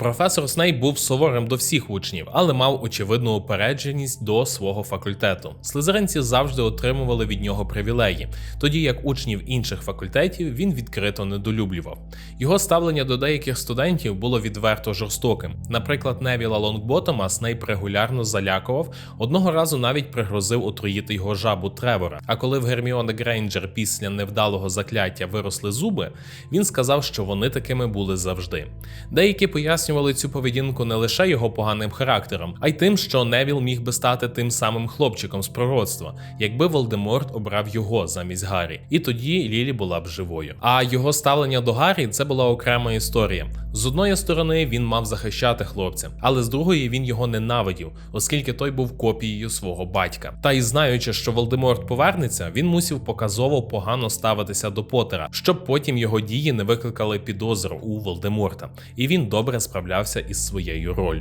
Професор Снейп був суворим до всіх учнів, але мав очевидну упередженість до свого факультету. Слизеринці завжди отримували від нього привілеї, тоді як учнів інших факультетів він відкрито недолюблював. Його ставлення до деяких студентів було відверто жорстоким. Наприклад, Невіла Лонгботома Снейп регулярно залякував, одного разу навіть пригрозив отруїти його жабу Тревора. А коли в Герміони Грейнджер після невдалого закляття виросли зуби, він сказав, що вони такими були завжди. Деякі пояснювали цю поведінку не лише його поганим характером, а й тим, що Невіл міг би стати тим самим хлопчиком з пророцтва, якби Волдеморт обрав його замість Гаррі. І тоді Лілі була б живою. А його ставлення до Гаррі це була окрема історія. З одної сторони він мав захищати хлопця, але з другої він його ненавидів, оскільки той був копією свого батька. Та й знаючи, що Волдеморт повернеться, він мусив показово погано ставитися до Поттера, щоб потім його дії не викликали підозру у Волдеморта, і він добре справлявся із своєю роллю.